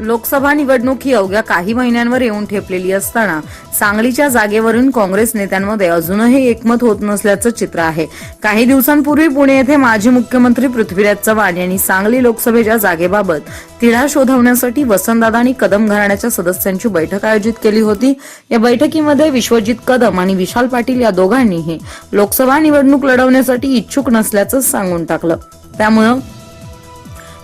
लोकसभा निवडणूक ही अवघ्या काही महिन्यांवर येऊन ठेपलेली असताना सांगलीच्या जागेवरून काँग्रेस नेत्यांमध्ये अजूनही एकमत होत नसल्याचं चित्र आहे. काही दिवसांपूर्वी पुणे येथे माजी मुख्यमंत्री पृथ्वीराज चव्हाण यांनी सांगली लोकसभेच्या जागेबाबत तिढा शोधवण्यासाठी वसंतदादा आणि कदम घराण्याच्या सदस्यांची बैठक आयोजित केली होती. या बैठकीमध्ये विश्वजित कदम आणि विशाल पाटील या दोघांनीही लोकसभा निवडणूक लढवण्यासाठी इच्छुक नसल्याचं सांगून टाकलं. त्यामुळं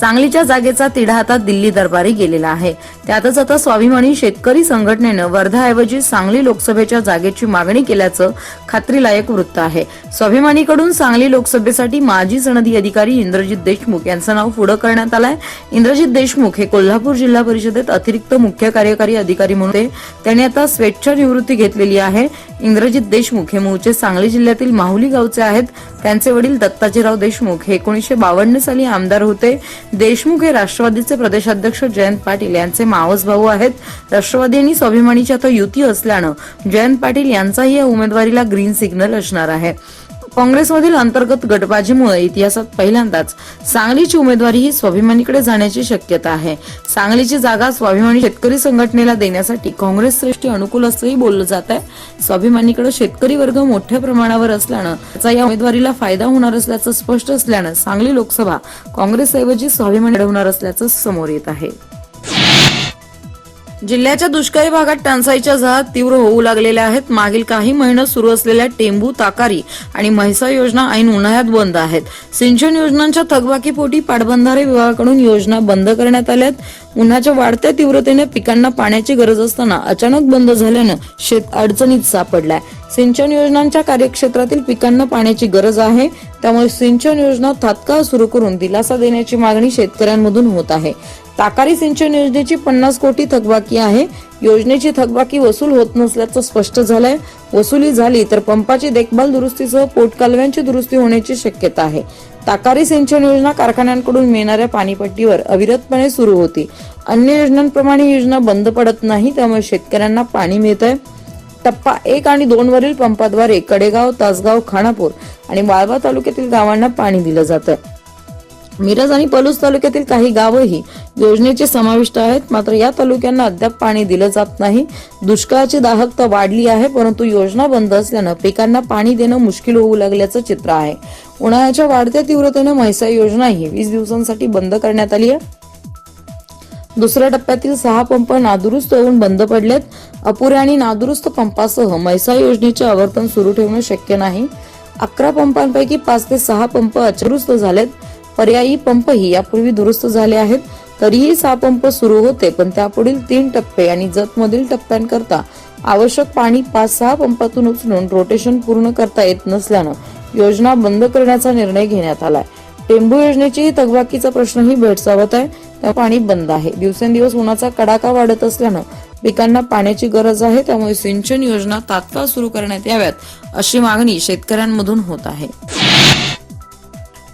सांगलीच्या जागेचा तिढा आता दिल्ली दरबारी गेलेला आहे. त्यातच आता स्वाभिमानी शेतकरी संघटनेनं वर्धाऐवजी सांगली लोकसभेच्या जागेची मागणी केल्याचं खात्रीलायक वृत्त आहे. स्वाभिमानीकडून सांगली लोकसभेसाठी माजी सनदी अधिकारी इंद्रजित देशमुख यांचं नाव पुढं करण्यात आलंय. इंद्रजित देशमुख हे कोल्हापूर जिल्हा परिषदेत अतिरिक्त मुख्य कार्यकारी अधिकारी म्हणून त्यांनी आता स्वेच्छा निवृत्ती घेतलेली आहे. इंद्रजित देशमुख हे मूळचे सांगली जिल्ह्यातील माहुली गावचे आहेत. त्यांचे वडील दत्ताजीराव देशमुख हे एकोणीसशे बावन्न साली आमदार होते. देशमुख हे राष्ट्रवादीचे प्रदेशाध्यक्ष जयंत पाटील यांचे मावस भाऊ आहेत. राष्ट्रवादी आणि स्वाभिमानीची आता युती असल्यानं जयंत पाटील यांचाही या उमेदवारीला ग्रीन सिग्नल असणार आहे. काँग्रेसमधील अंतर्गत गटबाजीमुळे इतिहासात पहिल्यांदाच सांगलीची उमेदवारी ही स्वाभिमानीकडे जाण्याची शक्यता आहे. सांगलीची जागा स्वाभिमानी शेतकरी संघटनेला देण्यासाठी काँग्रेस श्रेष्ठी अनुकूल असंही बोललं जात आहे. स्वाभिमानीकडे शेतकरी वर्ग मोठ्या प्रमाणावर असल्यानं त्याचा या उमेदवारीला फायदा होणार असल्याचं स्पष्ट असल्यानं सांगली लोकसभा काँग्रेसऐवजी स्वाभिमानी लढवणार असल्याचं समोर येत आहे. जिल्ह्याच्या दुष्काळी भागात टंचाईच्या झळा तीव्र होऊ लागलेल्या आहेत. मागील काही महिने सुरू असलेल्या टेंबू ताकारी आणि म्हैसा योजना ऐन उन्हाळ्यात बंद आहेत. सिंचन योजनांच्या थकबाकीपोटी पाटबंधारे विभागाकडून योजना बंद करण्यात आल्यात उन्हाच्या वाढत्या तीव्रतेने पिकांना पाण्याची गरज असताना अचानक बंद झाल्यानं शेत अडचणीत सापडलाय. सिंचन योजनांच्या कार्यक्षेत्रातील पिकांना पाण्याची गरज आहे. त्यामुळे सिंचन योजना तात्काळ सुरू करून दिलासा देण्याची मागणी शेतकऱ्यांमधून होत आहे. ताकारी सिंचन योजनेची पन्नास कोटी थकबाकी आहे. योजनेची थकबाकी वसूल होत नसल्याचं स्पष्ट झालंय. वसुली झाली तर पंपाची देखभाल दुरुस्तीसह पोटकालव्यांची दुरुस्ती होण्याची शक्यता आहे. ताकारी सिंचन योजना कारखान्यांकडून मिळणाऱ्या पाणीपट्टीवर अविरतपणे सुरू होती. अन्य योजनांप्रमाणे योजना बंद पडत नाही त्यामुळे शेतकऱ्यांना पाणी मिळत आहे टप्पा एक आणि दोन वरील पंपाद्वारे कडेगाव तासगाव खानापूर आणि वाळवा तालुक्यातील गावांना पाणी दिलं जातं मिरज आणि पलूस तालुक्यातील काही गावही योजनेचे समाविष्ट आहेत. मात्र या तालुक्यांना अद्याप पाणी दिलं जात नाही. दुष्काळाची दाहकता वाढली आहे परंतु योजना बंद असल्यानं पिकांना पाणी देणं मुश्किल होऊ लागल्याचं चित्र आहे. उन्हाळ्याच्या वाढत्या तीव्रतेनं म्हैसा योजना ही वीस दिवसांसाठी बंद करण्यात आली आहे. दुसऱ्या टप्प्यातील सहा पंप नादुरुस्त होऊन बंद पडलेत. अपुऱ्या आणि नादुरुस्त पंपासह म्हैसा योजनेचे आवर्तन सुरू ठेवणं शक्य नाही. अकरा पंपांपैकी पाच ते सहा पंप अचरुस्त झालेत. पर्यायी पंपही यापूर्वी दुरुस्त झाले आहेत. तरीही सहा पंप सुरू होते पण त्यापुढील तीन टप्पे आणि जतमधील टप्प्यांकरता आवश्यक पाणी पाच सहा पंपातून उचलून रोटेशन पूर्ण करता येत नसल्यानं योजना बंद करण्याचा निर्णय घेण्यात आलाय. टेंबू योजनेचीही थकबाकीचा प्रश्नही भेडसावत आहे. त्या पाणी बंद आहे. दिवसेंदिवस उन्हाचा कडाका वाढत असल्यानं पिकांना पाण्याची गरज आहे. त्यामुळे सिंचन योजना तात्काळ सुरू करण्यात याव्यात अशी मागणी शेतकऱ्यांमधून होत आहे.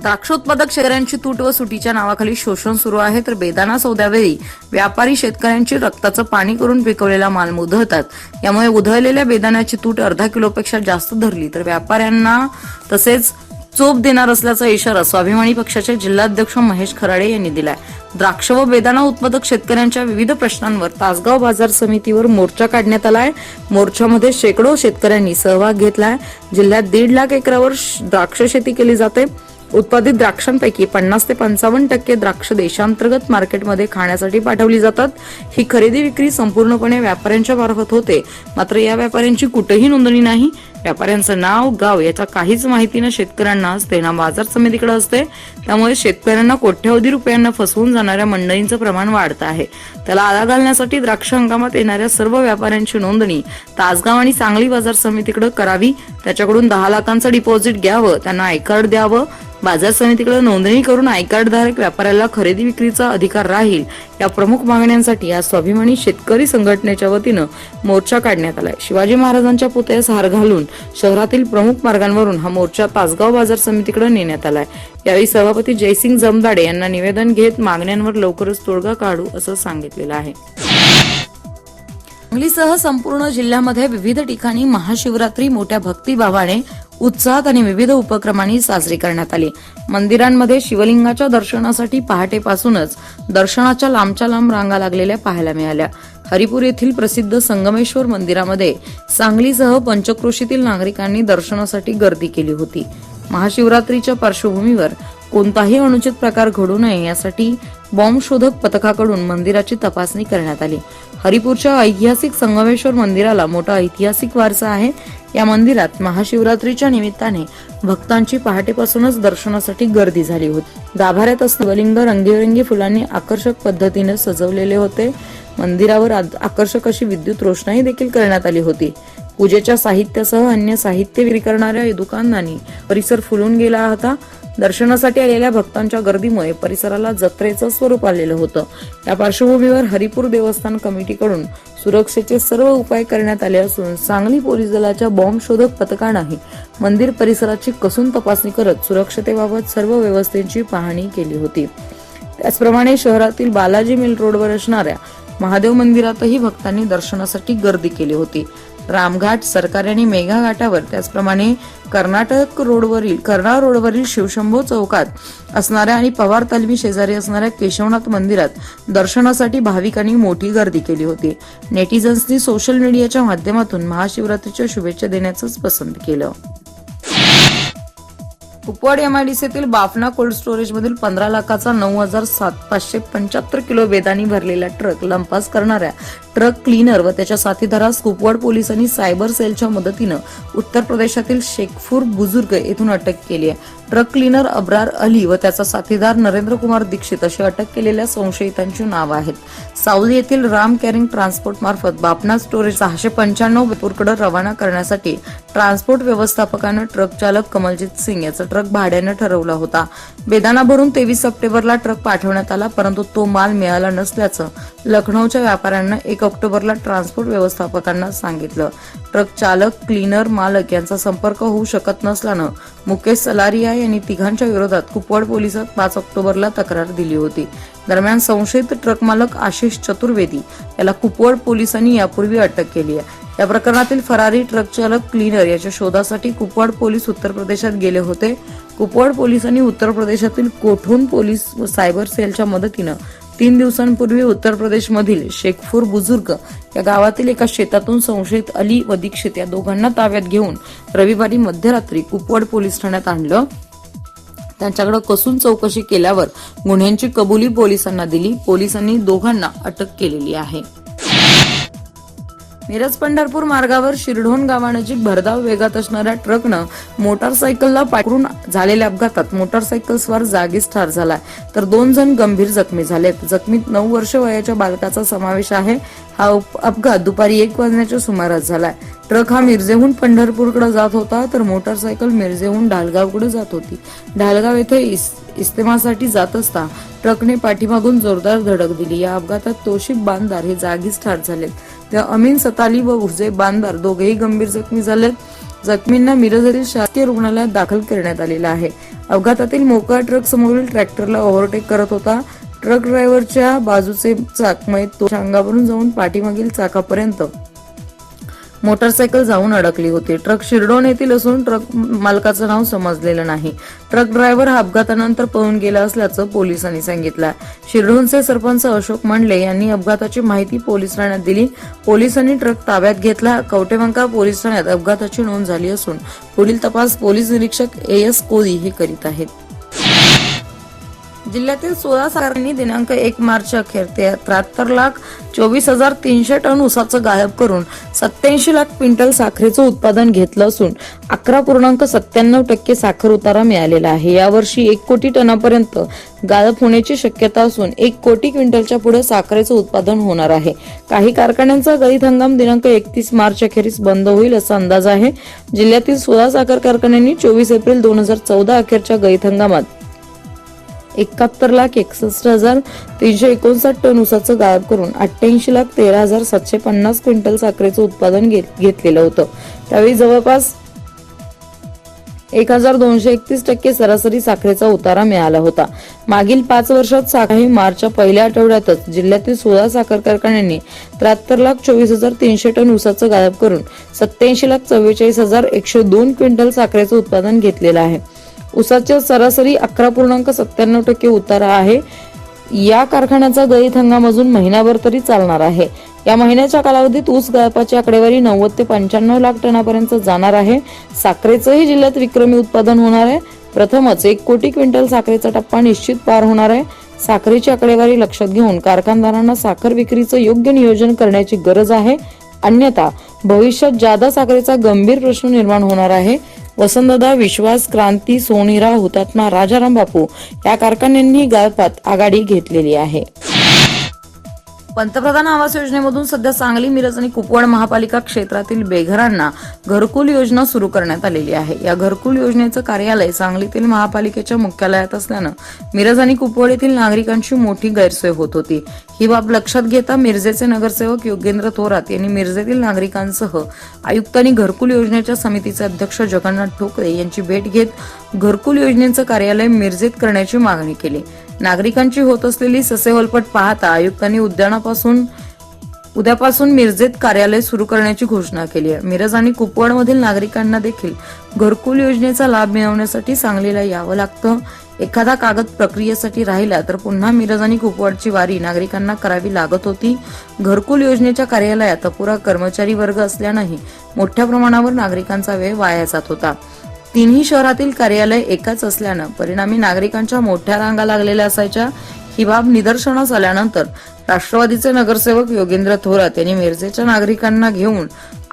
द्राक्षोत्पादक शेतकऱ्यांची तूट व सुटीच्या नावाखाली शोषण सुरू आहे तर बेदाना सौद्यावेळी व्यापारी शेतकऱ्यांची रक्ताचं पाणी करून पिकवलेला माल मुधळतात यामुळे उधळलेल्या बेदाण्याची तूट अर्धा किलोपेक्षा जास्त धरली तर व्यापाऱ्यांना तसेच चोप देणार असल्याचा इशारा स्वाभिमानी पक्षाचे जिल्हाध्यक्ष महेश खराडे यांनी दिलाय. द्राक्ष व बेदाना उत्पादक शेतकऱ्यांच्या विविध प्रश्नांवर तासगाव बाजार समितीवर मोर्चा काढण्यात आलाय. मोर्चामध्ये शेकडो शेतकऱ्यांनी सहभाग घेतलाय. जिल्ह्यात दीड लाख एकरावर द्राक्ष शेती केली जाते. उत्पादित द्राक्षांपैकी पन्नास ते पंचावन्न टक्के द्राक्ष देशांतर्गत मार्केटमध्ये खाण्यासाठी पाठवली जातात. ही खरेदी विक्री संपूर्णपणे व्यापाऱ्यांच्या मार्फत होते. मात्र या व्यापाऱ्यांची कुठेही नोंदणी नाही. व्यापाऱ्यांचं नाव गाव याचा काहीच माहिती न शेतकऱ्यांना असते. ना बाजार समितीकडे असते. त्यामुळे शेतकऱ्यांना कोट्यवधी रुपयांना फसवून जाणाऱ्या मंडळींचं प्रमाण वाढत आहे. त्याला आळा घालण्यासाठी द्राक्ष हंगामात येणाऱ्या सर्व व्यापाऱ्यांची नोंदणी तासगाव आणि सांगली बाजार समितीकडे करावी. त्याच्याकडून दहा लाखांचं डिपॉझिट घ्यावं. त्यांना आय कार्ड द्यावं. बाजार समितीकडे नोंदणी करून आय व्यापाऱ्याला खरेदी विक्रीचा अधिकार राहील. या प्रमुख मागण्यांसाठी आज स्वाभिमानी शेतकरी संघटनेच्या वतीनं मोर्चा काढण्यात आलाय. शिवाजी महाराजांच्या पुतळ्यास हार घालून शहरातील प्रमुख मार्गांवरून हा मोर्चा तासगाव बाजार समितीकडे नेण्यात आलाय. यावेळी सभापती जयसिंग जमदाडे यांना निवेदन घेत मागण्यांवर लवकरच तोडगा काढू असं सांगितलेलं आहे. सांगलीसह संपूर्ण जिल्ह्यामध्ये विविध ठिकाणी महाशिवरात्री मोठ्या भक्तिभावाने उत्साहात आणि विविध उपक्रमांनी साजरी करण्यात आली. मंदिरांमध्ये शिवलिंगाच्या दर्शनासाठी पहाटेपासूनच दर्शनाच्या लांबच्या लांब रांगा लागलेल्या पाहायला मिळाल्या. हरिपूर येथील प्रसिद्ध संगमेश्वर मंदिरामध्ये सांगलीसह पंचक्रोशीतील नागरिकांनी दर्शनासाठी गर्दी केली होती. महाशिवरात्रीच्या पार्श्वभूमीवर कोणताही अनुचित प्रकार घडू नये यासाठी बॉम्ब शोधक पथकाकडून मंदिराची तपासणी करण्यात आली. हरिपूरच्या ऐतिहासिक संगमेश्वर मंदिराला मोठा ऐतिहासिक वारसा आहे. या मंदिरात महाशिवरात्रीच्या निमित्ताने भक्तांची पहाटेपासूनच दर्शनासाठी गर्दी झाली होती. गाभाऱ्यात शिवलिंग रंगीबेरंगी फुलांनी आकर्षक पद्धतीने सजवलेले होते. मंदिरावर आकर्षक अशी विद्युत रोषणाई देखील करण्यात आली होती. पूजेच्या साहित्यासह अन्य साहित्य विक्री करणाऱ्या दुकानदारांनी परिसर फुलून गेला होता. दर्शनासाठी आलेल्या भक्तांच्या गर्दीमुळे परिसराला जत्रेचं स्वरूप आलेलं होतं. या पार्श्वभूमीवर हरिपूर देवस्थान कमिटीकडून सुरक्षेचे सर्व उपाय करण्यात आले असून सांगली पोलीस दलाच्या बॉम्ब शोधक पथकानंही मंदिर परिसराची कसून तपासणी करत सुरक्षतेबाबत सर्व व्यवस्थेची पाहणी केली होती. त्याचप्रमाणे शहरातील बालाजी मिल रोडवर असणाऱ्या महादेव मंदिरातही भक्तांनी दर्शनासाठी गर्दी केली होती. रामघाट सरकारी आणि मेघा घाटावर त्याचप्रमाणे कर्नाटक रोडवरील कर्नाळ रोडवरील शिवशंभो चौकात असणाऱ्या आणि पवार तालमी शेजारी असणाऱ्या केशवनाथ मंदिरात दर्शनासाठी भाविकांनी मोठी गर्दी केली होती. नेटिझन्सनी सोशल मीडियाच्या माध्यमातून महाशिवरात्रीच्या शुभेच्छा देण्याचंच पसंत केलं. कुपवाड एमआयडीसीतील बाफना कोल्ड स्टोरेज मधील पंधरा लाखाचा नऊ हजार सात पाचशे पंच्याहत्तर किलो बेदानी भरलेला ट्रक लंपास करणाऱ्या ट्रक क्लीनर व त्याच्या साथीदारास कुपवाड पोलिसांनी सायबर सेलच्या मदतीनं उत्तर प्रदेशातील शेखपूर बुजुर्ग येथून अटक केली आहे. ट्रक क्लीनर अब्रार अली व त्याचा साथीदार नरेंद्र कुमार दीक्षित अशी अटक केलेल्या संशयितांची नावं आहेत. सावली येथील राम कॅरिंग ट्रान्सपोर्ट मार्फत बापना स्टोरेज सहाशे पंच्याण्णव बेपूरकडे रवाना करण्यासाठी ट्रान्सपोर्ट व्यवस्थापकानं ट्रक चालक कमलजीत सिंग याचा ट्रक भाड्यानं ठरवला होता. बेदाना भरून तेवीस सप्टेंबरला ट्रक पाठवण्यात आला परंतु तो माल मिळाला नसल्याचं लखनौच्या व्यापाऱ्यांना एक ऑक्टोबरला ट्रान्सपोर्ट व्यवस्थापकांना सांगितलं. ट्रक चालक क्लीनर मालक यांचा संपर्क होऊ शकत नसल्यानं मुकेश सलारिया यांनी तिघांच्या विरोधात कुपवाड पोलिसात पाच ऑक्टोबरला तक्रार दिली होती. दरम्यान संशयित ट्रक मालक आशिष चतुर्वेदी याला कुपवाड पोलिसांनी यापूर्वी अटक केली आहे. या प्रकरणातील फरारी ट्रक चालक क्लीनर याच्या शोधासाठी कुपवाड पोलीस उत्तर प्रदेशात गेले होते. कुपवाड पोलिसांनी उत्तर प्रदेशातील कोठून पोलीस व सायबर सेलच्या मदतीनं तीन दिवसांपूर्वी उत्तर प्रदेशमधील शेखपूर बुजुर्ग या गावातील एका शेतातून संशयित अली व दीक्षित या दोघांना ताब्यात घेऊन रविवारी मध्यरात्री कुपवाड पोलीस ठाण्यात आणलं. त्यांच्याकडे कसून चौकशी केल्यावर गुन्ह्यांची कबुली पोलिसांना दिली. पोलिसांनी दोघांना अटक केलेली आहे. मिरज पंढरपूर मार्गावर शिरढोण गावानजीक भरधाव वेगात असणाऱ्या ट्रकनं मोटारसायकलला पाठवून झालेल्या अपघातात मोटारसायकल स्वार जागीच ठार झालाय. तर दोन जण गंभीर जखमी झालेत. जखमीत नऊ वर्ष वयाच्या बालकाचा समावेश आहे. हा अपघात दुपारी एक वाजण्याच्या सुमारास झालाय. ट्रक हा मिरजेहून पंढरपूरकडे जात होता तर मोटारसायकल मिरजेहून ढालगावकडे जात होती. ढालगाव येथे इस- इस्तेमासाठी जात असता ट्रकने पाठीमागून जोरदार धडक दिली. या अपघातात तोशिब बांदार हे जागीच ठार झालेत. तर अमीन सताली व उर्जे बांदार दोघेही गंभीर जखमी झालेत. जखमींना मिरज येथील शासकीय रुग्णालयात दाखल करण्यात आलेलं आहे. अपघातातील मोकळा ट्रक समोरील ट्रॅक्टरला ओव्हरटेक करत होता. ट्रक ड्रायव्हरच्या बाजूचे चाकमय तो अंगावरून जाऊन पाठीमागील चाकापर्यंत मोटारसायकल जाऊन अडकली होती. ट्रक शिरडोन येथील असून ट्रक मालकाचं नाव समजलेलं नाही. ट्रक ड्रायव्हर हा अपघातानंतर पळून गेला असल्याचं पोलिसांनी सांगितलं. शिरडोनचे सरपंच अशोक मंडले यांनी अपघाताची माहिती पोलीस ठाण्यात दिली. पोलिसांनी ट्रक ताब्यात घेतला. कवटेवंका पोलीस ठाण्यात अपघाताची नोंद झाली असून पुढील तपास पोलीस निरीक्षक ए एस कोदी हे करीत आहेत. जिल्ह्यातील सोळा सरकारांनी दिनांक एक मार्च अखेर ते त्र्याहत्तर लाख चोवीस हजार तीनशे टन ऊसाचं गायब करून सत्याऐंशी लाख क्विंटल साखरेचं उत्पादन घेतलं असून अकरा पूर्णांक सत्त्याण्णव टक्के साखर उतारा मिळालेला आहे. यावर्षी एक कोटी टनापर्यंत गायब होण्याची शक्यता असून एक कोटी क्विंटलच्या पुढे साखरेचं उत्पादन होणार आहे. काही कारखान्यांचा गळीत हंगाम दिनांक एकतीस मार्च अखेरीस बंद होईल असा अंदाज आहे. जिल्ह्यातील सोळा साखर कारखान्यांनी चोवीस एप्रिल दोन हजार चौदा अखेरच्या गळीत हंगामात एकाहत्तर लाख एकसष्ट हजार तीनशे एकोणसाठ टन ऊसाचं गाळप करून अठ्ठ्याऐंशी लाख तेरा हजार सातशे पन्नास क्विंटल साखरेचं उत्पादन घेतलेलं होतं. त्यावेळी जवळपास एक हजार दोनशे एकतीस टक्के सरासरी साखरेचा उतारा मिळाला होता. मागील पाच वर्षात साखर ही मार्चच्या पहिल्या आठवड्यातच जिल्ह्यातील सोळा साखर कारखान्यांनी त्र्याहत्तर लाख चोवीस हजार तीनशे टन ऊसाचं गायब करून सत्याऐंशी लाख चव्वेचाळीस हजार एकशे दोन क्विंटल साखरेचं उत्पादन घेतलेलं आहे. ऊसाच्या सरासरी अकरा पूर्णांक सत्त्याण्णव टक्के उतारा आहे. या कारखान्याचा गळीत हंगाम अजून महिनाभर तरी चालणार आहे. या महिन्याच्या कालावधीत ऊस गाळपाची आकडेवारी नव्वद ते पंच्याण्णव लाख टनापर्यंत जाणार आहे. साखरेचंही जिल्ह्यात विक्रमी उत्पादन होणार आहे. प्रथमच एक कोटी क्विंटल साखरेचा टप्पा निश्चित पार होणार आहे. साखरेची आकडेवारी लक्षात घेऊन कारखानदारांना साखर विक्रीचं योग्य नियोजन करण्याची गरज आहे. अन्यथा भविष्यात जादा साखरेचा गंभीर प्रश्न निर्माण होणार आहे. वसंतदा विश्वास क्रांती सोनीरा हुतात्मा राजाराम बापू या कारखान्यांनी गाळपात आघाडी घेतलेली आहे. पंतप्रधान आवास योजनेमधून सध्या सांगली मिरज आणि कुपवाड महापालिका क्षेत्रातील बेघरांना घरकुल योजना सुरू करण्यात आलेली आहे. या घरकुल योजनेचं कार्यालय सांगलीतील महापालिकेच्या मुख्यालयात असल्यानं मिरज आणि कुपवाड येथील नागरिकांची मोठी गैरसोय होत होती. ही बाब लक्षात घेता मिरजेचे नगरसेवक योगेंद्र थोरात यांनी मिरजेतील नागरिकांसह आयुक्तांनी घरकुल योजनेच्या समितीचे अध्यक्ष जगन्नाथ ठोकरे यांची भेट घेत घरकुल योजनेचं कार्यालय मिरजेत करण्याची मागणी केली. नागरिकांची होत असलेली ससेहोलपट पाहता आयुक्तांनी उद्यानापासून उद्यापासून मिरजेत कार्यालय सुरू करण्याची घोषणा केली आहे. मिरज आणि कुपवाडमधील नागरिकांना देखील घरकुल योजनेचा लाभ मिळवण्यासाठी सांगलीला यावं लागतं. एखादा कागद प्रक्रियेसाठी राहिला तर पुन्हा मिरज आणि कुपवाडची वारी नागरिकांना करावी लागत होती. घरकुल योजनेच्या कार्यालयात अपुरा कर्मचारी वर्ग असल्यानंही मोठ्या प्रमाणावर नागरिकांचा वेळ वाया जात होता. तिन्ही शहरातील कार्यालय एकाच असल्यानं परिणामी नागरिकांच्या मोठ्या रांगा लागलेल्या असायच्या. ही बाब निदर्शनास आल्यानंतर राष्ट्रवादीचे नगरसेवक योगेंद्र थोरात यांनी मिरजेच्या नागरिकांना घेऊन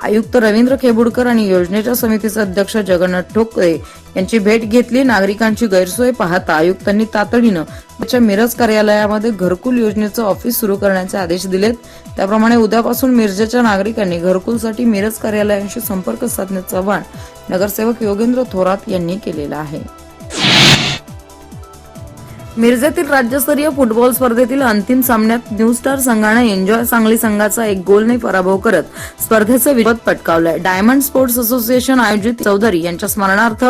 आयुक्त रवींद्र खेबुडकर आणि योजनेच्या समितीचे अध्यक्ष जगन्नाथ ठोकरे यांची भेट घेतली. नागरिकांची गैरसोय पाहता आयुक्तांनी तातडीनं त्याच्या मिरज कार्यालयामध्ये घरकुल योजनेचं ऑफिस सुरू करण्याचे आदेश दिलेत. त्याप्रमाणे उद्यापासून मिरजेच्या नागरिकांनी घरकुलसाठी मिरज कार्यालयाशी संपर्क साधण्याचं आवाहन नगरसेवक योगेंद्र थोरात यांनी केलेलं आहे. मिरजेतील राज्यस्तरीय फुटबॉल स्पर्धेतील अंतिम सामन्यात न्यू स्टार संघानं एन्जॉय सांगली संघाचा एक गोलने पराभव करत स्पर्धेचं विजय पटकावलंय. डायमंड स्पोर्ट्स असोसिएशन आयोजित चौधरी यांच्या स्मरणार्थ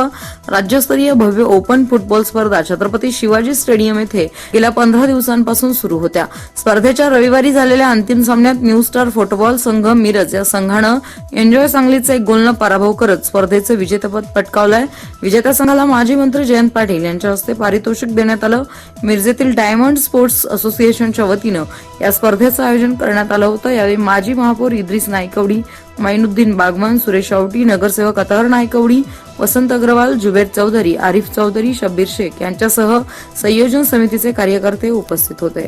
राज्यस्तरीय भव्य ओपन फुटबॉल स्पर्धा छत्रपती शिवाजी स्टेडियम येथे गेल्या पंधरा दिवसांपासून सुरू होत्या. स्पर्धेच्या रविवारी झालेल्या अंतिम सामन्यात न्यू स्टार फुटबॉल संघ मिरज या संघानं एन्जॉय सांगलीचा एक गोलनं पराभव करत स्पर्धेचं विजेतेपद पटकावलंय. विजेत्या संघाला माजी मंत्री जयंत पाटील यांच्या हस्ते पारितोषिक देण्यात आलं. मिरजेतील डायमंड स्पोर्ट्स असोसिएशनच्या वतीनं या स्पर्धेचं आयोजन करण्यात आलं होतं. यावेळी माजी महापौर इद्रिस नायकवडी माइनुद्दीन बागवान सुरेश आवटी नगरसेवक अतहर नायकवडी वसंत अग्रवाल जुबेर चौधरी आरिफ चौधरी शब्बीर शेख यांच्यासह संयोजन समितीचे कार्यकर्ते उपस्थित होते.